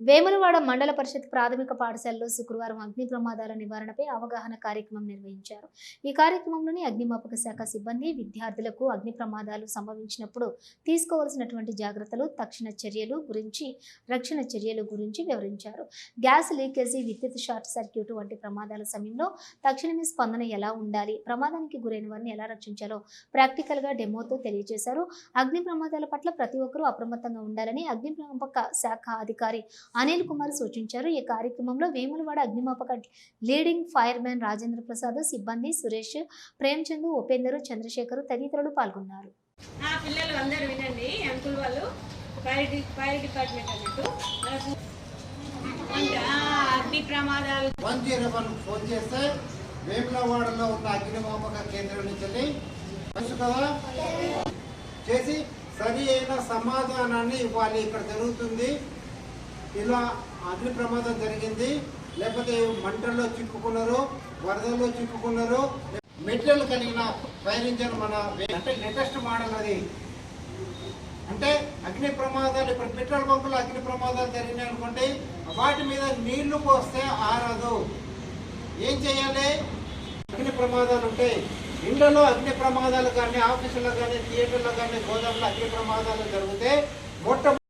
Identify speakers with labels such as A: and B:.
A: వేములవాడ మండల పరిషత్ ప్రాథమిక పాఠశాలలో శుక్రవారం అగ్ని ప్రమాదాల నివారణపై అవగాహన కార్యక్రమం నిర్వహించారు. ఈ కార్యక్రమంలోని అగ్నిమాపక శాఖ సిబ్బంది విద్యార్థులకు అగ్ని ప్రమాదాలు సంభవించినప్పుడు తీసుకోవాల్సినటువంటి జాగ్రత్తలు తక్షణ చర్యలు గురించి రక్షణ చర్యలు గురించి వివరించారు. గ్యాస్ లీకేజీ విద్యుత్ షార్ట్ సర్క్యూట్ వంటి ప్రమాదాల సమయంలో తక్షణమే స్పందన ఎలా ఉండాలి ప్రమాదానికి గురైన వారిని ఎలా రక్షించాలో ప్రాక్టికల్గా డెమోతో తెలియజేశారు. అగ్ని ప్రమాదాల పట్ల ప్రతి ఒక్కరూ అప్రమత్తంగా ఉండాలని అగ్నిమాపక శాఖ అధికారి అనిల్ కుమార్ సూచించారు. ఈ కార్యక్రమంలో వేములవాడ అగ్నిమాపక leading fireman Rajendra Prasad సిబ్బంది సురేష్ ప్రేమ్చంద్ ఉపేందర్ చంద్రశేఖర్ తదితరులు పాల్గొన్నారు.
B: ఆ పిల్లలు అందరూ వినండి అంకుల్ వాళ్ళు ఫైర్ ఫైర్ డిపార్ట్మెంట్ అన్నట్టు. అగ్ని ప్రమాదాలు.
C: వన్ జీరో వన్ ఫోన్ చేస్తే వేములవాడలో ఉన్న అగ్నిమాపక కేంద్రం నుంచి వెళ్ళి కదా? చేసి సరి అయిన సమాధానాన్ని ఇవ్వాలి. ఇక్కడ జరుగుతుంది. ఇలా అగ్ని ప్రమాదం జరిగింది. లేకపోతే మంటల్లో చిక్కుకున్నారు వరదల్లో చిక్కుకున్నారు. మెటీరియల్ కలిగిన ఫైర్ ఇంజన్ మన అంటే లేటెస్ట్ మోడల్ అది. అంటే అగ్ని ప్రమాదాలు ఇప్పుడు పెట్రోల్ బంకులో అగ్ని ప్రమాదాలు జరిగినాయి అనుకోండి వాటి మీద నీళ్ళు పోస్తే ఆరదు. ఏం చేయాలి? అగ్ని ప్రమాదాలు ఉంటాయి ఇండ్లలో అగ్ని ప్రమాదాలు కానీ ఆఫీసులో కానీ థియేటర్లో కానీ గోదాంలో అగ్ని ప్రమాదాలు జరిగితే మొట్ట